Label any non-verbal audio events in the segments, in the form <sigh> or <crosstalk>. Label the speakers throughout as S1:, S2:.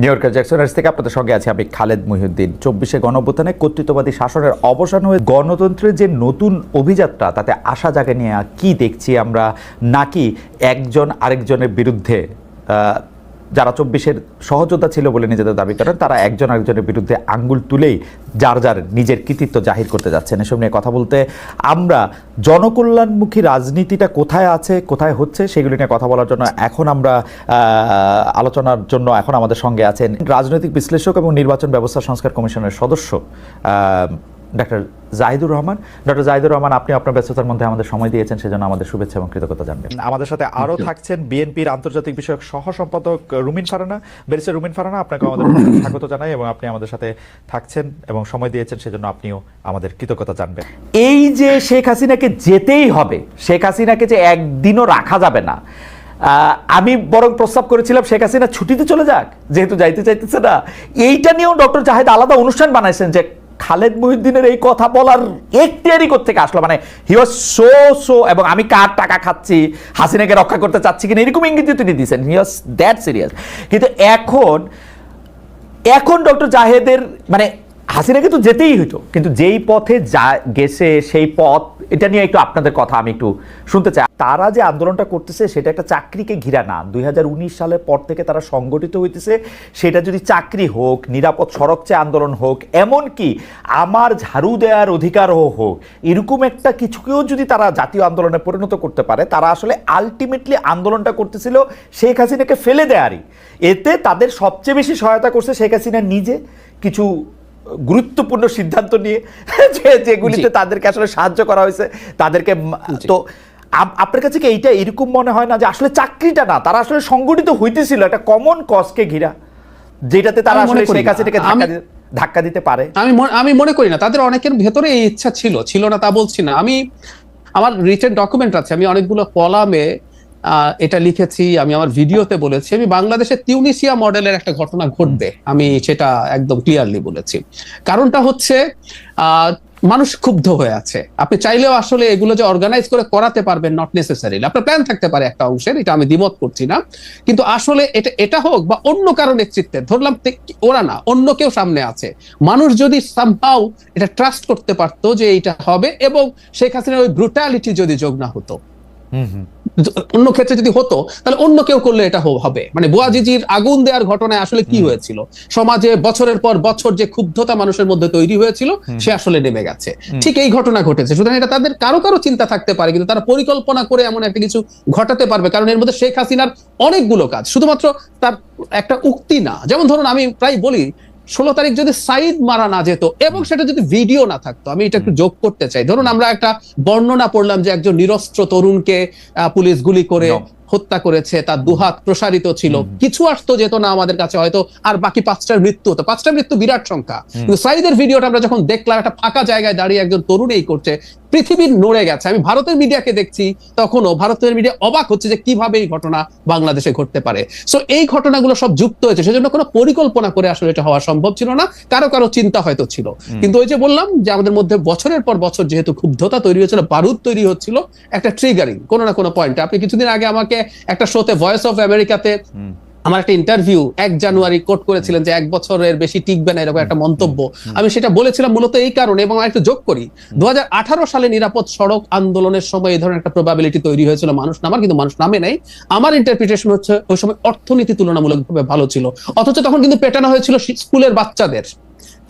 S1: New ইয়র্কের জ্যাকসনার্স থেকে আপনাদের সঙ্গে আছি আমি খালেদ মহিউদ্দিন। চব্বিশে গণঅভ্যুত্থানে কর্তৃত্ববাদী শাসনের অবসান হয়ে গণতন্ত্রের যে নতুন অভিযাত্রা, তাতে আশা জাগে নিয়ে কি দেখছি আমরা? নাকি একজন আরেকজনের বিরুদ্ধে যারা চব্বিশের সহযোদ্ধা ছিল বলে নিজেদের দাবি করেন, তারা একজন আরেকজনের বিরুদ্ধে আঙ্গুল তুলেই যার যার নিজের কৃতিত্ব জাহির করতে যাচ্ছেন। এসব নিয়ে কথা বলতে আমরা জনকল্যাণমুখী রাজনীতিটা কোথায় আছে, কোথায় হচ্ছে, সেগুলি নিয়ে কথা বলার জন্য এখন আমরা আলোচনার জন্য এখন আমাদের সঙ্গে আছেন রাজনৈতিক বিশ্লেষক এবং নির্বাচন ব্যবস্থা সংস্কার কমিশনের সদস্য ডাক্তার জাহিদুর রহমান। ডক্টর জাহিদুর রহমান আপনি আপনার ব্যস্ততার মধ্যে আমাদের সময় দিয়েছেন সেজন্য আমাদের শুভেচ্ছা এবং কৃতজ্ঞতা জানবেন। আমাদের সাথে আরও থাকছেন বিএনপির আন্তর্জাতিক বিষয়ক সহ সম্পাদক রুমিন ফারানা। ব্যারিস্টার রুমিন ফারানা আপনাকে আমাদের স্বাগত জানাই এবং আপনি আমাদের সাথে থাকছেন এবং সময় দিয়েছেন সেজন্য আপনিও আমাদের কৃতজ্ঞতা জানবেন। এই যে শেখ হাসিনাকে যেতেই হবে শেখ হাসিনাকে যে একদিনও রাখা যাবে না আহ, আমি বরং প্রস্তাব করেছিলাম শেখ হাসিনা ছুটিতে চলে যাক যেহেতু যাইতে চাইতেছে না। এইটা নিয়েও ডক্টর জাহেদ আলাদা অনুষ্ঠান বানাইছেন যে খালেদ মহিউদ্দিনের এই কথা বলার এখতিয়ারি থেকে আসলো? মানে হি ওয়াজ সো সো এবং আমি কার টাকা খাচ্ছি, হাসিনাকে রক্ষা করতে চাচ্ছি কিনা, এরকম ইঙ্গিত তিনি দিয়েছেন হি ওয়াজ দ্যাট সিরিয়াস কিন্তু এখন এখন ডক্টর জাহেদের মানে হাসিনাকে তো যেতেই হইতো। কিন্তু যেই পথে যা গেছে, সেই পথ, এটা নিয়ে একটু আপনাদের কথা আমি একটু শুনতে চাই। তারা যে আন্দোলনটা করতেছে, সেটা একটা চাকরিকে ঘিরা না। দুই হাজার উনিশ সালের পর থেকে তারা সংগঠিত হইতেছে। সেটা যদি চাকরি হোক, নিরাপদ সড়ক চেয়ে আন্দোলন হোক এমন কি আমার ঝাড়ু দেওয়ার অধিকারও হোক, এরকম একটা কিছুকেও যদি তারা জাতীয় আন্দোলনে পরিণত করতে পারে, তারা আসলে আলটিমেটলি আন্দোলনটা করতেছিল শেখ হাসিনাকে ফেলে দেয়ারই এতে তাদের সবচেয়ে বেশি সহায়তা করছে শেখ হাসিনা নিজে। কিছু গুরুত্বপূর্ণ সিদ্ধান্ত নিয়ে <laughs> যে যেগুলিতে তাদেরকে আসলে সাহায্য করা হয়েছে তাদেরকে তো আপনার কাছে কি এইটা এরকম মনে হয় না যে আসলে চাকরিটা না তারা আসলে সংগঠিত হইতেছিল একটা কমন কজকে ঘিরা যেটাতে তারা
S2: মনে
S1: আসলে শেখ
S2: না।
S1: হাসিনাকে ধাক্কা দিতে পারে?
S2: আমি আমি মনে করি না। তাদের অনেকের ভেতরে এই ইচ্ছা ছিল ছিল না তা বলছি না। আমি আমার রিটেন ডকুমেন্ট আছে আমি অনেকগুলো কলামে এটা লিখেছি, আমি আমার ভিডিওতে বলেছি, আমি বাংলাদেশের তিউনিসিয়া মডেলের একটা ঘটনা ঘটবে, আমি সেটা একদম ক্লিয়ারলি বলেছি। কারণটা হচ্ছে মানুষ ক্ষুব্ধ হয়ে আছে। আপনি চাইলেও আসলে এগুলো যে অর্গানাইজ করে করাতে পারবেন নট নেসেসারিলি আপনার প্ল্যান থাকতে পারে একটা অংশের, এটা আমি দ্বিমত করছি না। কিন্তু আসলে এটা এটা হোক বা অন্য কারও নেতৃত্বে ধরলাম ওরা না, অন্য কেউ সামনে আছে। মানুষ যদি সামহাও এটা ট্রাস্ট করতে পারতো যে এটা হবে এবং শেখ হাসিনার ওই ব্রুটালিটি যদি যোগ না হতো। অন্য ক্ষেত্রে যদি হতো তাহলে অন্য কেউ করলে এটা হবে। মানে বুয়াজিজির আগুন দেওয়ার ঘটনায় আসলে কি হয়েছিল? সমাজে বছরের পর বছর যে ক্ষুব্ধতা মানুষের মধ্যে তৈরি হয়েছিল সে আসলে নেমে গেছে। ঠিক এই ঘটনা ঘটেছে। সুতরাং এটা তাদের কারও কারও চিন্তা থাকতে পারে কিন্তু তারা পরিকল্পনা করে এমন একটা কিছু ঘটাতে পারবে। কারণ এর মধ্যে শেখ হাসিনার অনেকগুলো কাজ শুধুমাত্র তার একটা উক্তি না। যেমন ধরুন আমি প্রায় বলি ষোলো তারিখ যদি সাইদ মারা না যেত এবং সেটা যদি ভিডিও না থাকতো আমি এটা একটু যোগ করতে চাই। ধরুন আমরা একটা বর্ণনা পড়লাম যে একজন নিরস্ত্র তরুণকে পুলিশ গুলি করে হত্যা করেছে তার দুহাত প্রসারিত ছিল। কিছু আসতো যেত না আমাদের কাছে হয়তো আর বাকি পাঁচটার মৃত্যু হতো। পাঁচটা মৃত্যু বিরাট সংখ্যা। কিন্তু সাইদের ভিডিওটা আমরা যখন দেখলাম একটা ফাঁকা জায়গায় দাঁড়িয়ে একজন তরুণ এই করছে পৃথিবীর নড়ে গেছে। আমি ভারতের মিডিয়াকে দেখছি তখনও ভারতের মিডিয়া অবাক হচ্ছে যে কীভাবে এই ঘটনা বাংলাদেশে ঘটতে পারে। সো এই ঘটনাগুলো সব যুক্ত হয়েছে সেজন্য কোনো পরিকল্পনা করে আসলে এটা হওয়া সম্ভব ছিল না কারও কারও চিন্তা হয়তো ছিল। কিন্তু ওই যে বললাম যে আমাদের মধ্যে বছরের পর বছর যেহেতু ক্ষুব্ধতা তৈরি হয়েছিল বারুদ তৈরি হচ্ছিল একটা ট্রিগারিং কোনো না কোনো পয়েন্টে আপনি কিছুদিন আগে আমাকে একটা শোতে ভয়েস অফ আমেরিকাতে আমার একটা ইন্টারভিউ এক জানুয়ারি কোট করেছিলেন যে এক বছরের বেশি টিকবে না এরকম একটা মন্তব্য। আমি সেটা বলেছিলাম মূলত এই কারণে এবং একটু যোগ করি। দুহাজার আঠারো সালে নিরাপদ সড়ক আন্দোলনের সময় এই ধরনের একটা প্রবাবিলিটি তৈরি হয়েছিল। মানুষ নামার কিন্তু মানুষ নামে নাই। আমার ইন্টারপ্রিটেশন হচ্ছে ওই সময় অর্থনীতি তুলনামূলকভাবে ভালো ছিল। অথচ তখন কিন্তু পেটানো হয়েছিল স্কুলের বাচ্চাদের।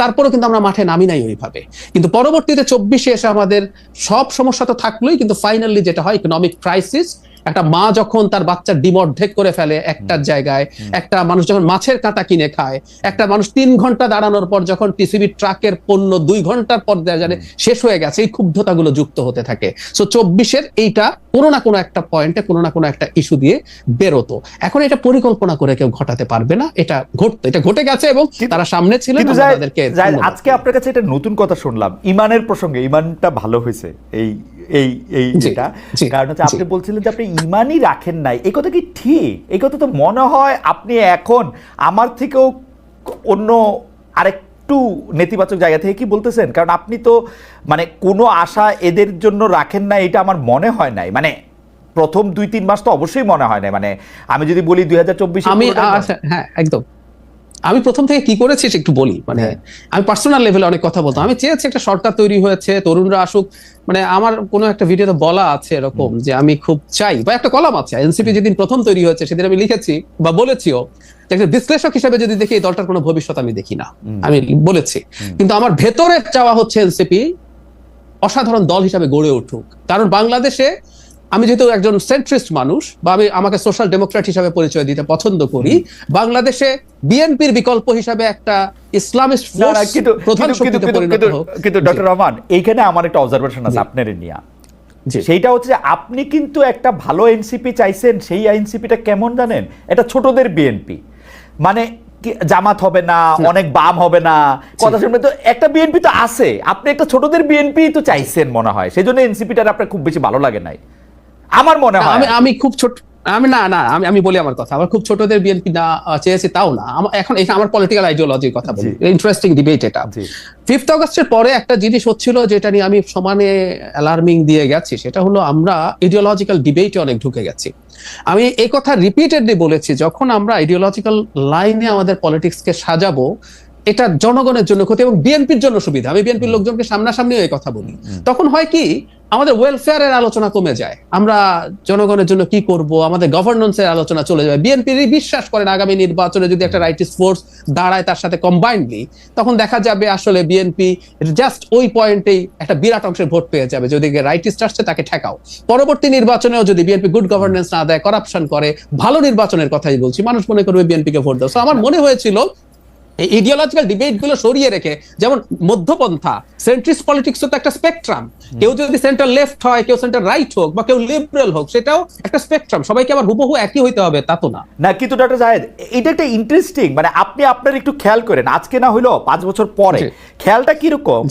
S2: তারপরেও কিন্তু আমরা মাঠে নামি নাই ওইভাবে। কিন্তু পরবর্তীতে চব্বিশে এসে আমাদের সব সমস্যা তো থাকলোই কিন্তু ফাইনালি যেটা হয় ইকোনমিক ক্রাইসিস একটা মা যখন তার বাচ্চার ডিম অর্ধেক করে ফেলে একটার জায়গায় একটা মানুষ যখন মাছের কাঁটা কিনে খায় একটা মানুষ তিন ঘণ্টা দাঁড়ানোর পর যখন টিসিবি ট্রাকের পণ্য দুই ঘণ্টার পর দেয়া জানে শেষ হয়ে গেছে এই ক্ষুব্ধতাগুলো যুক্ত হতে থাকে। সো চব্বিশের এইটা কোনো না কোনো একটা পয়েন্টে কোনো না কোনো একটা ইস্যু দিয়ে বেরোতো। এখন এটা পরিকল্পনা করে কেউ ঘটাতে পারবে না এটা ঘটতো এটা ঘটে গেছে এবং তারা সামনে ছিলেন তাদেরকে
S1: আজকে আপনার কাছে এটা নতুন কথা শুনলাম ইমানের প্রসঙ্গে ইমানটা ভালো হয়েছে এই এই এই এটা। কারণ হচ্ছে আপনি বলছিলেন যে আপনি ইমানই রাখেন নাই। এই কথা কি ঠিক? এই কথা তো মনে হয় আপনি এখন আমার থেকেও অন্য আরেকটু নেতিবাচক জায়গা থেকে কি বলতেছেন? কারণ আপনি তো মানে কোনো আশা এদের জন্য রাখেন না এটা আমার মনে হয় নাই। মানে প্রথম দুই তিন মাস তো অবশ্যই মনে হয় না মানে আমি যদি বলি দুই হাজার চব্বিশ
S2: আমি আচ্ছা, হ্যাঁ একদম। আমি প্রথম থেকে কি করেছি একটু বলি। মানে
S1: হ্যাঁ।
S2: আমি পার্সোনাল লেভেলে অনেক কথা বলতাম। আমি চেয়েছি একটা সরকার তৈরি হয়েছে তরুণরা আসুক। মানে আমার কোনো একটা ভিডিওতে বলা আছে এরকম যে আমি খুব চাই বা একটা কলাম আছে। এনসিপি যেদিন প্রথম তৈরি হয়েছে সেদিন আমি লিখেছি বা বলেছিও যে একটা বিশ্লেষক হিসেবে যদি দেখি এই দলটার কোনো ভবিষ্যৎ আমি দেখি না। আমি বলেছি। কিন্তু আমার ভেতরে চাওয়া হচ্ছে এনসিপি অসাধারণ দল হিসাবে গড়ে উঠুক। কারণ বাংলাদেশে আমি যেহেতু একজন সেন্ট্রিস্ট মানুষ বা আমি আমাকে সোশ্যাল ডেমোক্রেট হিসাবে পরিচয় দিতে পছন্দ করি বাংলাদেশে বিএনপির বিকল্প হিসাবে একটা ইসলামিস্ট
S1: না, না,
S2: ফোর্স প্রধান শক্তিতে পরিণত হোক।
S1: কিন্তু ডক্টর রহমান এইখানে আমার একটা অবজারভেশন আছে আপনার নিয়ে। সেইটা হচ্ছে আপনি কিন্তু একটা ভালো এনসিপি চাইছেন সেই এনসিপিটা কেমন জানেন? এটা ছোটদের বিএনপি মানে জামাত হবে না অনেক বাম হবে না কথা শুনবে তো একটা বিএনপি তো আছে। আপনি একটা ছোটদের বিএনপি তো চাইছেন মনে হয়। সেই জন্য এনসিপিটা আপনার খুব বেশি ভালো লাগে নাই। আমার মনে হয়।
S2: আমি আমি খুব ছোট আমি না না আমি আমি বলি আমার কথা। আমার খুব ছোটদের বিএনপি না চেয়েছি তাও না। এখন এখানে আমার পলিটিক্যাল আইডিওলজির কথা বলি। ইন্টারেস্টিং ডিবেট এটা। ফিফথ অগস্টের পরে একটা জিনিস হচ্ছিল যেটা নিয়ে আমি সমানে অ্যালার্মিং দিয়ে গেছি সেটা হলো আমরা ইডিওলজিক্যাল ডিবেটে অনেক ঢুকে গেছি। আমি এই কথা রিপিটেডলি বলেছি যখন আমরা আইডিওলজিক্যাল লাইনে আমাদের পলিটিক্সকে সাজাবো এটা জনগণের জন্য ক্ষতি এবং বিএনপির জন্য সুবিধা। আমি বিএনপির লোকজনকে সামনাসামনি এই কথা বলি। তখন হয় কি আমাদের ওয়েলফেয়ারের আলোচনা কমে যায়। আমরা জনগণের জন্য কি করব? আমাদের গভর্নেন্সের আলোচনা চলে যাবে বিএনপি বিশ্বাস করেন আগামী নির্বাচনে যদি একটা রাইটিস ফোর্স দাঁড়ায় তার সাথে কম্বাইন্ডলি তখন দেখা যাবে আসলে বিএনপি জাস্ট ওই পয়েন্টেই একটা বিরাট অংশের ভোট পেয়ে যাবে। যদি রাইটিস্ট আসছে তাকে ঠেকাও। পরবর্তী নির্বাচনেও যদি বিএনপি গুড গভর্নেন্স না দেয় করাপশন করে, ভালো নির্বাচনের কথাই বলছি, মানুষ মনে করবে বিএনপি কে ভোট দাও। আমার মনে হয়েছিল এই ইডিওলজিক্যাল ডিবেটগুলো সরিয়ে রেখে যেমন মধ্যপন্থা সেন্ট্রিস্ট পলিটিক্স তো একটা স্পেকট্রাম কেউ যদি সেন্টার লেফট হয় কেউ সেন্টার রাইট হোক বা কেউ লিবারেল হোক সেটাও একটা স্পেকট্রাম সবাইকে আবার হুবহু একই হইতে হবে তা তো না।
S1: না কিন্তু ডক্টর জাহেদ এটা একটা ইন্টারেস্টিং মানে আপনি আপনার একটু খেয়াল করেন আজকে না হইল পাঁচ বছর পরে। খেয়ালটা কীরকম।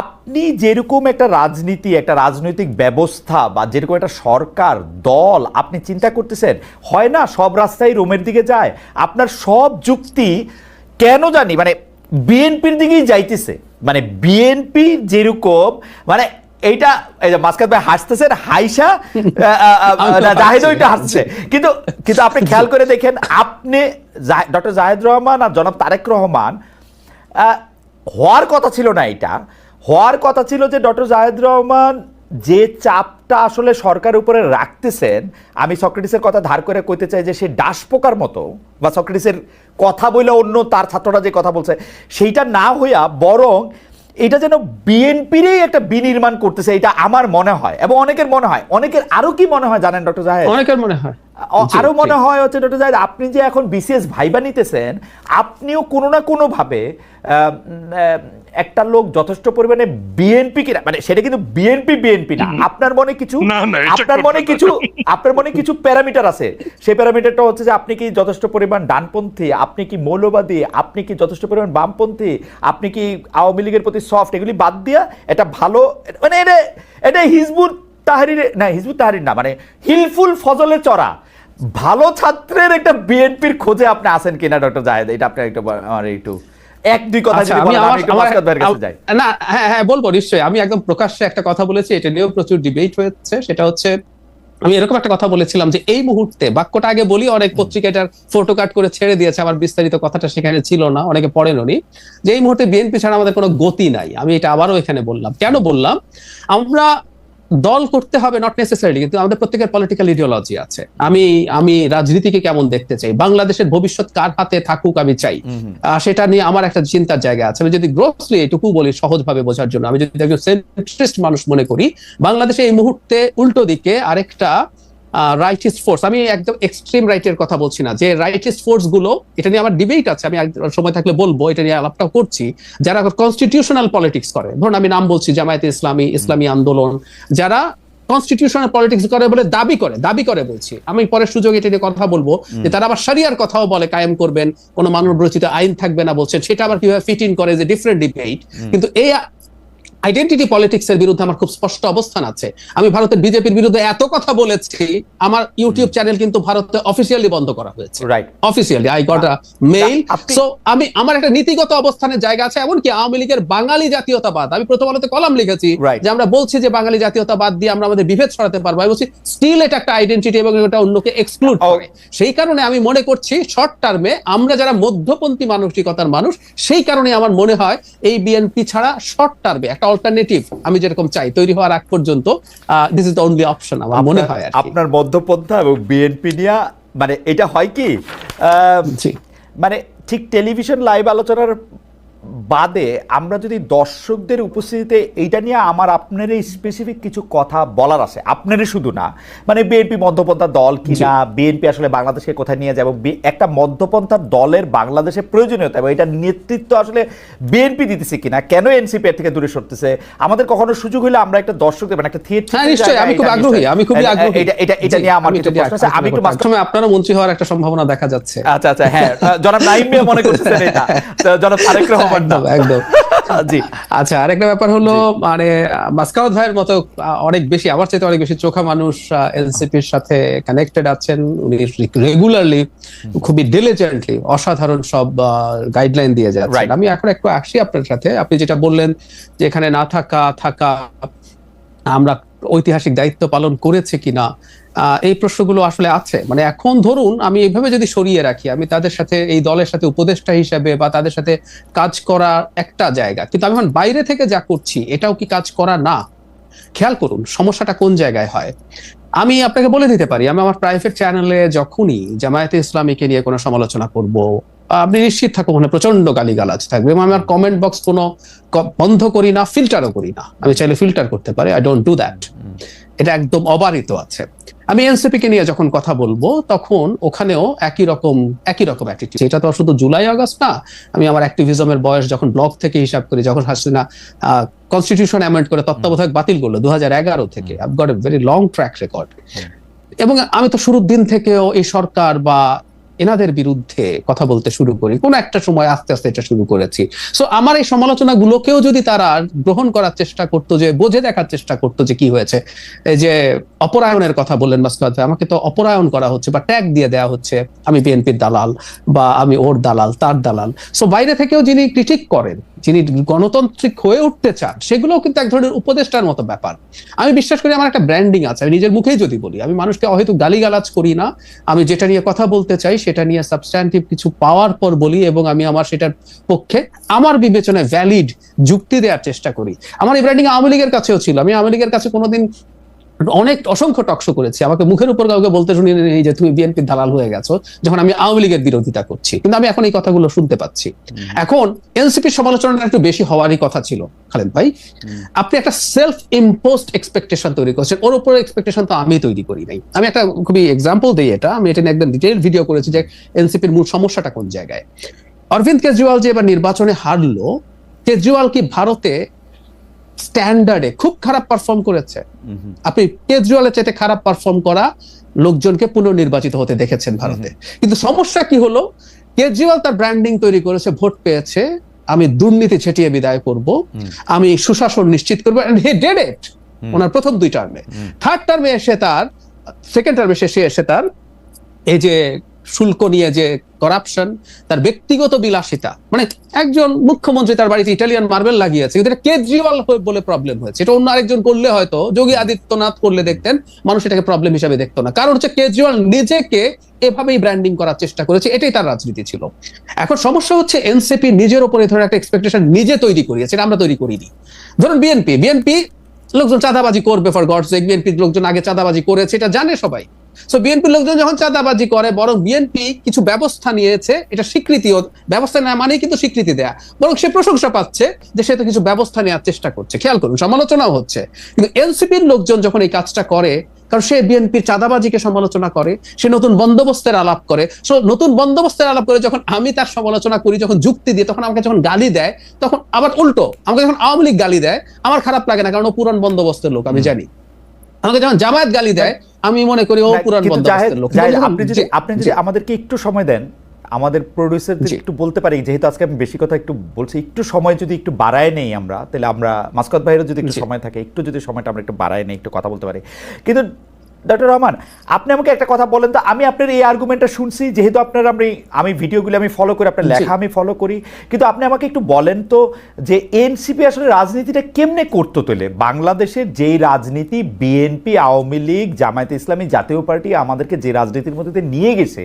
S1: আপনি যেরকম একটা রাজনীতি একটা রাজনৈতিক ব্যবস্থা বা যেরকম একটা সরকার দল আপনি চিন্তা করতেছেন হয় না সব রাস্তায় রোমের দিকে যায়? আপনার সব যুক্তি কেন জানি মানে বিএনপির দিকেই যাইতেছে। মানে বিএনপি যেরকম মানে এইটা এই যে মাসকাত ভাই হাসতেছেন হাইসা জাহেদ ওইটা হাসছে। কিন্তু কিন্তু আপনি খেয়াল করে দেখেন আপনি ডক্টর জাহেদ রহমান আর জনাব তারেক রহমান হওয়ার কথা ছিল না এটা। হওয়ার কথা ছিল যে ডক্টর জাহেদ রহমান যে চাপটা আসলে সরকারের উপরে রাখতেছেন, আমি সক্রেটিসের কথা ধার করে কইতে চাই যে সে ডাস পোকার মতো, বা সক্রেটিসের কথা বলে অন্য তার ছাত্ররা যে কথা বলছে, সেইটা না হইয়া বরং এটা যেন বিএনপিরই একটা বিনির্মাণ করতেছে, এটা আমার মনে হয়, এবং অনেকের মনে হয়, অনেকের আরও কি মনে হয় জানেন ডক্টর জাহেদ?
S2: অনেকের মনে হয়। আরও
S1: মনে হয় হচ্ছে ডক্টর জাহেদ আপনি যে এখন বিসিএস ভাইবা নিতেছেন আপনিও কোনো না কোনো ভাবে একটা লোক যথেষ্ট পরিমাণে বিএনপি কিনা মানে সেটা কিন্তু বিএনপি বিএনপি না। আপনার মনে কিছু? আপনার মনে কিছু? আপনার মনে কিছু প্যারামিটার আছে? সেই প্যারামিটারটা হচ্ছে যে আপনি কি যথেষ্ট পরিমাণ ডানপন্থী? আপনি কি মৌলবাদী? আপনি কি যথেষ্ট পরিমাণ বামপন্থী? আপনি কি আওয়ামী লীগের প্রতি সফট এগুলি বাদ দিয়া এটা ভালো মানে এটা এটা হিজবুর তাহারির না হিজবুর তাহারির না মানে হিলফুল ফজলে চড়া। ভালো ছাত্রের একটা বিএনপির খোঁজে আপনি আসেন কিনা ডক্টর জাহেদ? এটা আপনি একটু আমার একটু এক দুই কথা
S2: আচ্ছা, আমি
S1: বলেন,
S2: আমার-
S1: আমি একটু
S2: আমার-
S1: মাসকাত ভাইয়ের কাছে যাই।
S2: না হ্যাঁ হ্যাঁ বলব নিশ্চয়ই। আমি একদম প্রকাশ্যে একটা কথা বলেছি এটা নিয়েও প্রচুর ডিবেট হয়েছে। সেটা হচ্ছে আমি এরকম একটা কথা বলেছিলাম যে এই মুহূর্তে বাক্যটা আগে বলি অনেক পত্রিকা এটার ফটো কাট করে ছেড়ে দিয়েছে আমার বিস্তারিত কথাটা সেখানে ছিল না অনেকে পড়েননি যে এই মুহূর্তে বিএনপি ছাড়া আমাদের কোনো গতি নাই আমি এটা আবারও এখানে বললাম। কেন বললাম? আমরা দল করতে হবে নট নেসেসারিলি কিন্তু আমাদের প্রত্যেকের পলিটিক্যাল ইডিওলজি আছে। আমি আমি রাজনীতিকে কেমন দেখতে চাই? বাংলাদেশের ভবিষ্যৎ কার হাতে থাকুক আমি চাই? আহ, সেটা নিয়ে আমার একটা চিন্তার জায়গা আছে। আমি যদি গ্রোসলি এটুকু বলি সহজভাবে বোঝার জন্য আমি যদি একজন সেন্ট্রিস্ট মানুষ মনে করি বাংলাদেশে এই মুহূর্তে উল্টো দিকে আরেকটা রাইটিস্ট ফোর্স আমি একদম এক্সট্রিম রাইটের কথা বলছি না। যে রাইটিস্ট ফোর্সগুলো এটা নিয়ে আমার ডিবেট আছে আমি সময় থাকলে বলব এটা নিয়ে আলাপটা করছি। যারা কনস্টিটিউশনাল পলিটিক্স করে ধরুন আমি নাম বলছি জামায়াতে ইসলামী ইসলামী আন্দোলন যারা কনস্টিটিউশনাল পলিটিক্স করে বলে দাবি করে দাবি করে বলছি। আমি পরের সুযোগ এটা নিয়ে কথা বলব যে তারা আবার সারিয়ার কথাও বলে কায়েম করবেন কোনো মানব রচিত আইন থাকবে না বলছেন সেটা আবার কীভাবে ফিট ইন করে যে ডিফারেন্ট ডিবেট কিন্তু এই আইডেন্টিটি পলিটিক্স এর বিরুদ্ধে আমার খুব স্পষ্ট অবস্থান আছে। আমি ভারতের বিজেপির বিরুদ্ধে এত কথা বলেছি আমার ইউটিউব চ্যানেল কিন্তু ভারতে অফিসিয়ালি বন্ধ করা হয়েছে।
S1: Right
S2: officially I got a mail so আমি আমার একটা নীতিগত অবস্থানের জায়গা আছে এমনকি আওয়ামী লীগের বাঙালি জাতীয়তাবাদ। আমি প্রথম আলোতে কলাম লিখেছি যে আমরা বলছি যে বাঙালি জাতীয়তাবাদ দিয়ে আমরা আমাদের বিভেদ ছড়াতে পারব। আমি বলছি স্টিল এটা একটা আইডেন্টিটি এবং এটা অন্যকে এক্সক্লুড
S1: Oh.
S2: করে। সেই কারণে আমি মনে করছি শর্ট টার্মে আমরা যারা মধ্যপন্থী মানসিকতার মানুষ সেই কারণে আমার মনে হয় এই বিএনপি ছাড়া শর্ট টার্মে একটা অল্টারনেটিভ আমি যেরকম চাই তৈরি হওয়ার আগ পর্যন্ত this is the only option আমার মনে হয়
S1: আপনার মধ্যপন্থা এবং বিএনপি নিয়ে মানে এটা হয় কি? আহ, মানে ঠিক টেলিভিশন লাইভ আলোচনার বাদে আমরা যদি দর্শকদের উপস্থিতিতে এইটা নিয়ে আমার আপনার স্পেসিফিক কিছু কথা বলার আছে আপনারই শুধু না মানে বিএনপি মধ্যপন্থা দল কিনা বিএনপি আসলে বাংলাদেশকে কোথায় নিয়ে যাব একটা মধ্যপন্থা দলের বাংলাদেশে প্রয়োজনীয়তা এবং এটা নেতৃত্ব আসলে বিএনপি দিতেছে কিনা কেন এনসিপি থেকে দূরে সরতেছে আমাদের কখনো সুযোগ হলে আমরা একটা দর্শকদের মানে একটা থিয়েটার
S2: নিশ্চয়ই আমি খুব আগ্রহী আমি খুবই আগ্রহী।
S1: এটা এটা এটা নিয়ে আমার
S2: আমি
S1: কিছু প্রশ্ন আছে আমি একটু মাঝখানে-
S2: আপনারও মন্ত্রী হওয়ার একটা সম্ভাবনা দেখা যাচ্ছে।
S1: আচ্ছা আচ্ছা হ্যাঁ জনাব নাইম মনে করতেছেন এটা। জনাব তারেক রহমান না
S2: একদম <laughs>
S1: জি।
S2: আচ্ছা আরেকটা ব্যাপার হলো মানে মাসকাওয়াত ভাইয়ের মতো অনেক বেশি আমার চাইতে অনেক বেশি চোখা মানুষ এনসিপির সাথে কানেক্টেড আছেন। উনি রেগুলারলি খুবই ডিলিজেন্টলি অসাধারণ সব গাইডলাইন দিয়ে যাচ্ছেন. আমি এখন একটু আসি আপনার সাথে। আপনি যেটা বললেন যে এখানে না থাকা থাকা আমরা ঐতিহাসিক দায়িত্ব পালন করেছে কিনা এই প্রশ্নগুলো আসলে আছে। মানে এখন ধরুন, আমি এইভাবে যদি সরিয়ে রাখি, আমি তাদের সাথে, এই দলের সাথে উপদেষ্টা হিসাবে বা তাদের সাথে কাজ করা একটা জায়গা, কিন্তু আমি এখন বাইরে থেকে যা করছি, এটাও কি কাজ করা না? খেয়াল করুন, সমস্যাটা কোন জায়গায় হয়। আমি আপনাকে বলে দিতে পারি, আমি আমার প্রাইভেট চ্যানেলে যখনই জামায়াতে ইসলামীকে নিয়ে কোনো সমালোচনা করব, আপনি নিশ্চিত থাকুন, ওখানে প্রচণ্ড গালিগালাজ থাকবে এবং আমি আমার কমেন্ট বক্স কোনো বন্ধ করি না ফিল্টারও করি না। আমি চাইলে ফিল্টার করতে পারি আই ডোন্ট ডু দ্যাট এটা একদম অবারিত আছে। আমি এনসিপি কে নিয়ে যখন কথা বলব তখন ওখানেও একই রকম একই রকম অ্যাটিটিউড এটা তো শুধু জুলাই আগস্ট না আমি আমার অ্যাক্টিভিজমের বয়স যখন ব্লক থেকে হিসাব করি যখন হাসিনা কনস্টিটিউশন অ্যামেন্ড করে তত্ত্বাবধায়ক বাতিল করল দু হাজার এগারো থেকে। I've got a very long track record এবং আমি তো শুরুর দিন থেকেও এই সরকার বা এনাদের বিরুদ্ধে কথা বলতে শুরু করি। কোন একটা সময় আস্তে আস্তে এটা শুরু করেছি। সো আমার এই সমালোচনা গুলোকেও যদি তারা গ্রহণ করার চেষ্টা করতো, যে বোঝে দেখার চেষ্টা করতো যে কি হয়েছে, এই যে অপরায়ণের কথা বললেন মাসকাত আমাকে তো অপরায়ণ করা হচ্ছে বা ট্যাগ দিয়ে দেওয়া হচ্ছে, আমি বিএনপির দালাল বা আমি ওর দালাল, তার দালাল। সো বাইরে থেকেও যিনি ক্রিটিক করেন যিনি গণতান্ত্রিক হয়ে উঠতে চান, সেগুলোও কিন্তু এক ধরনের উপদেষ্টার মতো ব্যাপার। আমি বিশ্বাস করি আমার একটা ব্র্যান্ডিং আছে, আমি নিজের মুখেই যদি বলি, আমি মানুষকে হয়তো গালিগালাজ করি না, আমি যেটা নিয়ে কথা বলতে চাই সেটা নিয়ে সাবস্ট্যান্টিভ কিছু পাওয়ার পর বলি এবং আমি আমার সেটার পক্ষে আমার বিবেচনায় ভ্যালিড যুক্তি দেওয়ার চেষ্টা করি। আমার এই ব্র্যান্ডিং আওয়ামী লীগের কাছেও ছিল, আমি আওয়ামী লীগের কাছে কোনোদিন অনেক অসংখ্য টকশো করেছি। আমাকে মুখের উপর কাউকে বলতে শুনি নেই যে তুমি বিএনপির দালাল হয়ে গেছো যখন আমি আওয়ামী লীগের বিরোধিতা করছি। কিন্তু আমি এখন এই কথাগুলো শুনতে পাচ্ছি। এখন এনসিপির সমালোচনাটা একটু বেশি হওয়ারই কথা ছিল খালেদ ভাই। আপনি একটা সেলফ ইম্পোজড এক্সপেকটেশন তৈরি করছেন। ওর উপরে এক্সপেকটেশন তো আমি তৈরি করি নাই। আমি একটা খুবই এক্সাম্পল দিই এটা। আমি এটা নিয়ে একদম ডিটেল ভিডিও করেছি যে এনসিপির মূল সমস্যাটা কোন জায়গায়। অরবিন্দ কেজরিওয়াল যে এবার নির্বাচনে হারলো কেজরিওয়াল কি ভারতে স্ট্যান্ডার্ডে খুব খারাপ পারফর্ম করেছে। আপনি কেজরিওয়ালের চাইতে খারাপ পারফর্ম করা লোকজনকে পুনর্নির্বাচিত হতে দেখেছেন ভারতে। কিন্তু সমস্যা কি হলো? কেজরিওয়াল তার ব্র্যান্ডিং তৈরি করেছে ভোট পেয়েছে। আমি দুর্নীতি ছেটিয়ে বিদায় করব। আমি সুশাসন নিশ্চিত করব এন্ড হি ডেড ইট ওনার প্রথম দুই টার্মে থার্ড টার্মে এসে তার সেকেন্ড টার্মে শেষে এসে তার এই যে শুল্ক নিয়ে যে করাপশন তার ব্যক্তিগত বিলাসিতা। মানে একজন মুখ্যমন্ত্রী তার বাড়িতে ইটালিয়ান মার্বেল লাগিয়েছে, কিন্তু এটা কেজরিওয়াল বলে প্রবলেম হয়েছে। এটা অন্য আরেকজন করলে হয়তো, যোগী আদিত্যনাথ করলে দেখতেন, মানুষ এটাকে প্রবলেম হিসাবে দেখতো না। কারণ হচ্ছে কেজরিওয়াল নিজেকে এভাবেই ব্র্যান্ডিং করার চেষ্টা করেছে, এটাই তার রাজনীতি ছিল। এখন সমস্যা হচ্ছে এনসিপি নিজের এই ধরনের একটা এক্সপেকটেশন নিজে তৈরি করিয়েছে, এটা আমরা তৈরি করিনি। ধরুন বিএনপি বিএনপি লোকজন চাঁদাবাজি করবে ফর গডস সেক বিএনপির লোকজন আগে চাঁদাবাজি করেছে, এটা জানে সবাই। সো বিএনপির লোকজন যখন চাঁদাবাজি করে বরং বিএনপি কিছু ব্যবস্থা নিয়েছে এটা স্বীকৃতি ব্যবস্থা নেওয়া মানেই কিন্তু স্বীকৃতি দেয়া। বরং সে প্রশংসা পাচ্ছে যে সে তো কিছু ব্যবস্থা নেওয়ার চেষ্টা করছে। খেয়াল করুন সমালোচনাও হচ্ছে। কিন্তু এনসিপির লোকজন যখন এই কাজটা করে কারণ সে বিএনপির চাঁদাবাজিকে সমালোচনা করে সে নতুন বন্দোবস্তের আলাপ করে সো নতুন বন্দোবস্তের আলাপ করে যখন আমি তার সমালোচনা করি যখন যুক্তি দিয়ে তখন আমাকে যখন গালি দেয় তখন আবার উল্টো আমাকে যখন আওয়ামী লীগ গালি দেয় আমার খারাপ লাগে না কারণ ও পুরান বন্দোবস্তের লোক আমি জানি। আমাকে যখন জামায়াত গালি দেয় আমি মনে করি ও পুরান লোক।
S1: আপনি যদি আপনি যদি আমাদেরকে একটু সময় দেন আমাদের প্রডিউসার
S2: জি।
S1: একটু বলতে পারি যেহেতু আজকে আমি বেশি কথা একটু বলছি একটু সময় যদি একটু বাড়ায় নেই আমরা তাহলে আমরা মাস্কত ভাইয়েরও যদি একটু সময় থাকে একটু যদি সময়টা আমরা একটু বাড়ায় নেই একটু কথা বলতে পারি। কিন্তু ডক্টর রহমান আপনি আমাকে একটা কথা বলেন তো আমি আপনার এই আর্গুমেন্টটা শুনছি যেহেতু আপনার আমি আমি ভিডিওগুলো আমি ফলো করি আপনার লেখা আমি ফলো করি কিন্তু আপনি আমাকে একটু বলেন তো যে এনসিপি আসলে রাজনীতিটা কেমনে করতো তোলে বাংলাদেশের যেই রাজনীতি বিএনপি আওয়ামী লীগ জামায়াতে ইসলামী জাতীয় পার্টি আমাদেরকে যে রাজনীতির মধ্যে দিয়ে নিয়ে গেছে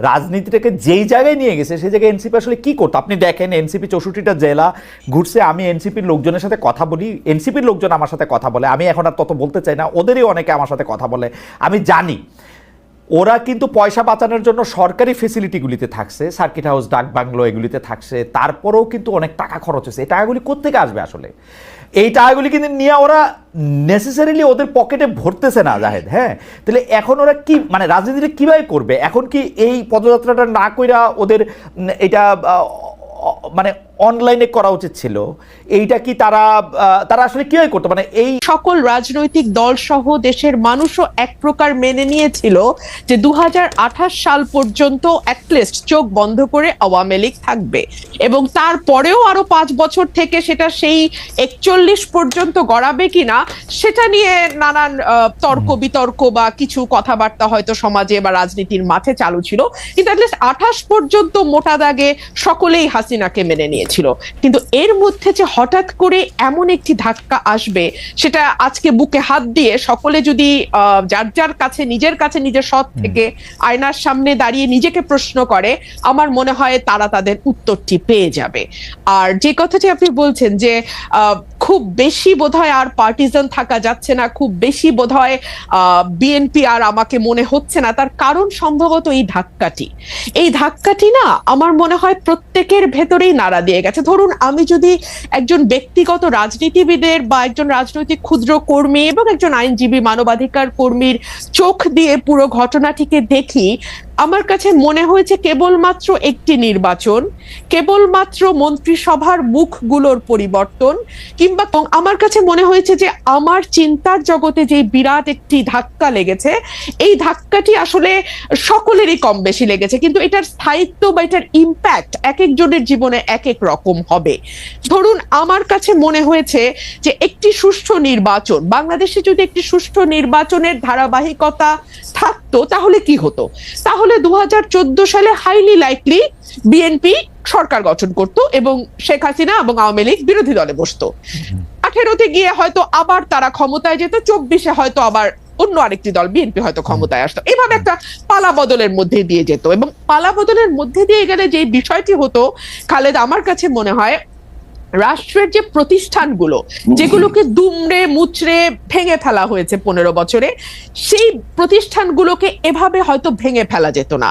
S1: রাজনীতিটাকে যেই জায়গায় নিয়ে গেছে সেই জায়গায় এনসিপি আসলে কি করতো? আপনি দেখেন এনসিপি চৌষট্টিটা জেলা ঘুরছে আমি এনসিপির লোকজনের সাথে কথা বলি এনসিপির লোকজন আমার সাথে কথা বলে আমি এখন আর তত বলতে চাই না ওদেরই অনেকে আমার সাথে কথা বলে আমি জানি। ওরা কিন্তু পয়সা বাঁচানোর জন্য সরকারি ফেসিলিটিগুলিতে থাকছে সার্কিট হাউস ডাক বাংলো এগুলিতে থাকছে, তারপরেও কিন্তু অনেক টাকা খরচ হয়েছে। এই টাকাগুলি কোথেকে আসবে আসলে? এই টাকাগুলি কিন্তু নিয়ে ওরা নেসেসারিলি ওদের পকেটে ভরতেছে না, জাহেদ হ্যাঁ? তাহলে এখন ওরা কি মানে রাজনীতিটা কীভাবে করবে? এখন কি এই পদযাত্রাটা না কইরা ওদের এটা মানে অনলাইনে করা উচিত ছিল। এইটা কি তারা তারা আসলে কীভাবে করতো? মানে এই
S3: সকল রাজনৈতিক দল সহ দেশের মানুষও এক প্রকার মেনে নিয়েছিল যে দু সাল পর্যন্ত অ্যাটলিস্ট চোখ বন্ধ করে আওয়ামী লীগ থাকবে। এবং তারপরেও আরও পাঁচ বছর থেকে সেটা সেই একচল্লিশ পর্যন্ত গড়াবে কিনা সেটা নিয়ে নানান তর্ক বিতর্ক বা কিছু কথাবার্তা হয়তো সমাজে বা রাজনীতির মাঠে চালু ছিল। কিন্তু অ্যাটলিস্ট আঠাশ পর্যন্ত মোটা দাগে সকলেই হাসিনাকে মেনে নিয়েছিল। কিন্তু এর মধ্যে যে হঠাৎ করে এমন একটি ধাক্কা আসবে সেটা আজকে বুকে হাত দিয়ে সকলে যদি যার যার কাছে নিজের কাছে নিজের সৎ থেকে আয়নার সামনে দাঁড়িয়ে নিজেকে প্রশ্ন করে আমার মনে হয় তারা তাদের উত্তরটি পেয়ে যাবে। আর যে কথাটি আপনি বলছেন যে আহ, খুব বেশি বোধহয় আর পার্টিজান থাকা যাচ্ছে না খুব বেশি বোধহয় বিএনপি আর আমাকে মনে হচ্ছে না। তার কারণ সম্ভবত এই ধাক্কাটি। এই ধাক্কাটি না আমার মনে হয় প্রত্যেকের ভেতরেই নাড়া দিয়ে গেছে। ধরুন, আমি যদি একজন ব্যক্তিগত রাজনীতিবিদের বা একজন রাজনৈতিক ক্ষুদ্র কর্মী এবং একজন আইনজীবী, মানবাধিকার কর্মীর চোখ দিয়ে পুরো ঘটনাটিকে দেখি আমার কাছে মনে হয়েছে কেবলমাত্র একটি নির্বাচন, কেবলমাত্র মন্ত্রিসভার মুখগুলোর পরিবর্তন, কিংবা আমার কাছে মনে হয়েছে যে আমার চিন্তার জগতে যে বিরাট একটি ধাক্কা লেগেছে, এই ধাক্কাটি আসলে সকলেরই কম বেশি লেগেছে, কিন্তু এটার স্থায়িত্ব বা এটার ইম্প্যাক্ট এক একজনের জীবনে এক এক রকম হবে। ধরুন আমার কাছে মনে হয়েছে যে একটি সুষ্ঠু নির্বাচন, বাংলাদেশে যদি একটি সুষ্ঠু নির্বাচনের ধারাবাহিকতা থাকতো তাহলে কি হতো? তাহলে দু হাজার চোদ্দ সালে হাইলি লাইকলি বিএনপি সরকার গঠন করত এবং শেখ হাসিনা এবং আওয়ামী লীগ বিরোধী দলে বসতো। আঠেরোতে গিয়ে হয়তো আবার তারা ক্ষমতায় যেত, চব্বিশে হয়তো আবার অন্য আরেকটি দল বিএনপি হয়তো ক্ষমতায় আসতো। এভাবে একটা পালা বদলের মধ্যে দিয়ে যেত এবং পালা বদলের মধ্যে দিয়ে গেলে যে বিষয়টি হতো, খালেদ, আমার কাছে মনে হয় রাষ্ট্রের যে প্রতিষ্ঠানগুলো, যেগুলোকে দুমড়ে মুচড়ে ভেঙে ফেলা হয়েছে পনেরো বছরে, সেই প্রতিষ্ঠানগুলোকে এভাবে হয়তো ভেঙে ফেলা যেত না।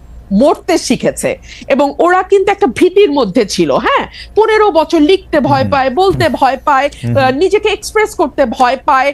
S3: মরতে শিখেছে। এবং ওরা কিন্তু একটা ভীতির মধ্যে ছিল হ্যাঁ? পনেরো বছর লিখতে ভয় পায় বলতে ভয় পায় নিজেকে এক্সপ্রেস করতে ভয় পায়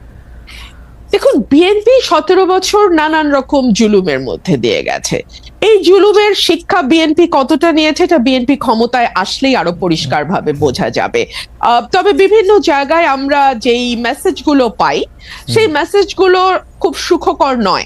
S3: দেখুন বিএনপি সতেরো বছর নানান রকম জুলুমের মধ্যে দিয়ে গেছে। এই জুলুমের শিক্ষা বিএনপি কতটা নিয়েছে এটা বিএনপি ক্ষমতায় আসলেই আরও পরিষ্কারভাবে বোঝা যাবে। আহ, তবে বিভিন্ন জায়গায় আমরা যেই মেসেজগুলো পাই সেই মেসেজগুলো খুব সুখকর নয়।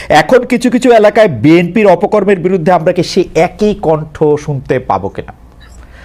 S1: এখন কিছু কিছু এলাকায় বিএনপির অপকর্মের বিরুদ্ধে আমরা কি সেই একই কণ্ঠ শুনতে পাবো কিনা?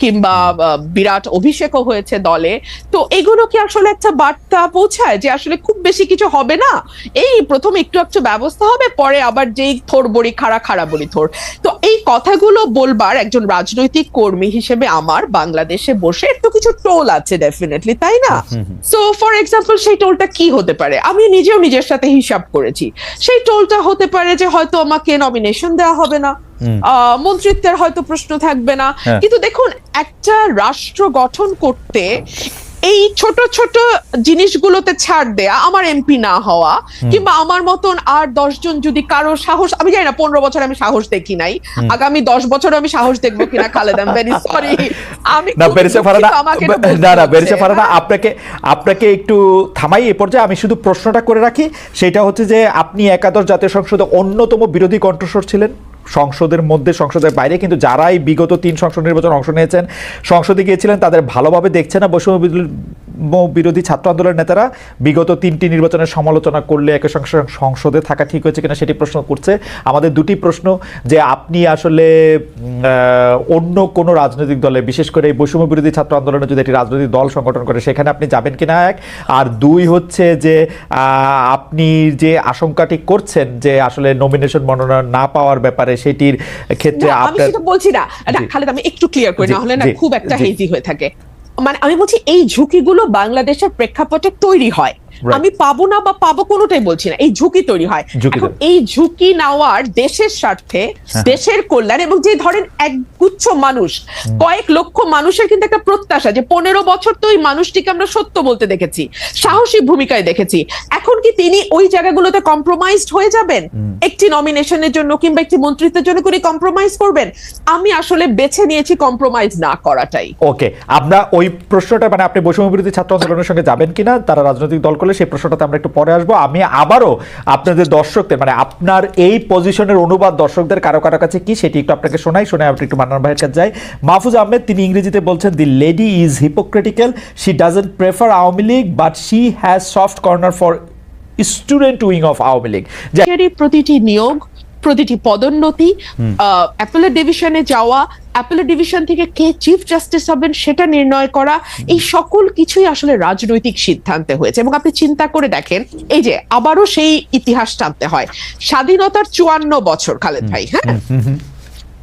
S3: কিংবা বিরাট অভিষেকও হয়েছে দলে। তো এগুলো কি আসলে একটা বার্তা পৌঁছায় যে আসলে খুব বেশি কিছু হবে না? এই প্রথম একটু একটু ব্যবস্থা হবে পরে আবার যেই থোর বড়ি খাড়া খাড়া বড়ি থোর। তো এই কথাগুলো বলবার একজন রাজনৈতিক কর্মী হিসেবে আমার বাংলাদেশে বসে একটু কিছু টোল আছে ডেফিনেটলি তাই না? সো ফর এক্সাম্পল সেই টোলটা কি হতে পারে? আমি নিজেও নিজের সাথে হিসাব করেছি। সেই টোলটা হতে পারে যে হয়তো আমাকে নমিনেশন দেওয়া হবে না। মন্ত্রিত্বের হয়তো প্রশ্ন থাকবে না।
S1: হ্যাঁ।
S3: কিন্তু দেখুন একটা রাষ্ট্র গঠন করতে এই ছোট ছোট জিনিসগুলোতে ছাড় দেয়া আমার এমপি না হওয়া কিংবা আমার মতন আর দশজন যদি কারও সাহস আমি জানি না পনেরো বছর আমি সাহস দেখি নাই। আগামী দশ বছর আমি সাহস দেখব কিনা খালেদ আম ভেরি সরি আমি
S1: না বেরিসে
S3: বলতে
S1: না না বেরিসে
S3: হ্যাঁ।
S1: আপনাকে আপনাকে একটু থামাই এ পর্যায়ে আমি শুধু প্রশ্নটা করে রাখি সেটা হচ্ছে যে আপনি একাদশ জাতীয় সংসদে অন্যতম বিরোধী কণ্ঠস্বর ছিলেন? সংসদের মধ্যে, সংসদের বাইরে, কিন্তু যারাই বিগত তিন সংসদ নির্বাচন অংশ নিয়েছেন, সংসদে গিয়েছিলেন, তাদের ভালোভাবে দেখছে না। বৈষম্য বিরোধী- ছাত্র আন্দোলনের নেতারা বিগত তিনটি নির্বাচনের সমালোচনা করলে সঙ্গে সঙ্গে সংসদে থাকা ঠিক হয়েছে কিনা সেটি প্রশ্ন করছে। আমাদের দুটি প্রশ্ন, যে আপনি আসলে অন্য কোনো রাজনৈতিক দলে, বিশেষ করে এই বৈষম্য বিরোধী ছাত্র আন্দোলনে যদি একটি রাজনৈতিক দল সংগঠন করে, সেখানে আপনি যাবেন কিনা এক? আর দুই হচ্ছে যে আপনি যে আশঙ্কাটি করছেন যে আসলে নমিনেশন মনোনয়ন না পাওয়ার ব্যাপারে সেটির ক্ষেত্রে
S3: আমি সেটা বলছি না। খালেদ আমি একটু ক্লিয়ার করি না হলে না খুব একটা হেজি হয়ে থাকে। মানে আমি বলছি এই ঝুঁকিগুলো বাংলাদেশের প্রেক্ষাপটে তৈরি হয়। আমি পাবো না বা পাবো কোনোটাই বলছি না। এই ঝুঁকি তৈরি হয়। এখন এই ঝুঁকি নেওয়ার দেশের স্বার্থে দেশের কল্যাণ এবং যে ধরেন এক গুচ্ছ মানুষ কয়েক লক্ষ মানুষের কিন্তু একটা প্রত্যাশা যে পনেরো বছর তো ওই মানুষটিকে আমরা সত্য বলতে দেখেছি সাহসী ভূমিকায় দেখেছি। এখন কি তিনি ওই জায়গাগুলোতে কম্প্রোমাইজড হয়ে যাবেন? একটি নমিনেশনের জন্য কিংবা একটি মন্ত্রিত্বের জন্য করে কম্প্রোমাইজ করবেন? আমি আসলে বেছে নিয়েছি কম্প্রোমাইজ না করাটাই।
S1: ওকে আমরা ওই প্রশ্নটা মানে আপনি বৈষম্য বিরোধী ছাত্র আন্দোলনের সঙ্গে যাবেন কিনা তারা রাজনৈতিক দল করলে সেই প্রশ্নটাতে আমরা একটু পরে আসব। আমি আবারও আপনাদের দর্শকদের মানে আপনার এই পজিশনের অনুবাদ দর্শকদের কারও কারও কাছে কি সেটি একটু আপনাকে শোনাই শোনাই আপনি একটু মান্নান ভাইয়ের কাছে যাই। মাহফুজ আহমেদ তিনি ইংরেজিতে বলছেন the lady is hypocritical she doesn't prefer Awami League but she has soft corner for student wing of Awami League.
S3: প্রতিটি নিয়োগ প্রতিটি পদোন্নতি অ্যাপেলের ডিভিশনে যাওয়া অ্যাপেলের ডিভিশন থেকে কে চিফ জাস্টিস হবেন সেটা নির্ণয় করা এই সকল কিছুই আসলে রাজনৈতিক সিদ্ধান্তে হয়েছে। এবং আপনি চিন্তা করে দেখেন এই যে আবারও সেই ইতিহাস টানতে হয়। স্বাধীনতার চুয়ান্ন বছর খালেদ ভাই হ্যাঁ?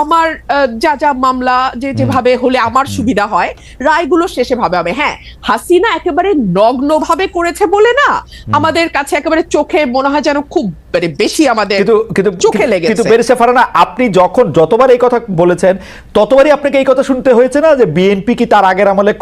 S3: আমার যা যা মামলা যে যেভাবে হলে আমার সুবিধা হয় রায়গুলো শেষে ভাবে হবে। হ্যাঁ হাসিনা একেবারে নগ্ন ভাবে করেছে বলে না? আমাদের কাছে একেবারে চোখে মনে হয় যেন খুব মানে বেশি আমাদের চোখে লেগেছে।
S1: কিন্তু বেরেছে ফারানা আপনি যখন যতবার এই কথা বলেছেন ততবারই আপনাকে এই কথা শুনতে হয়েছে না যে বিএনপি কি তার আগের আমলে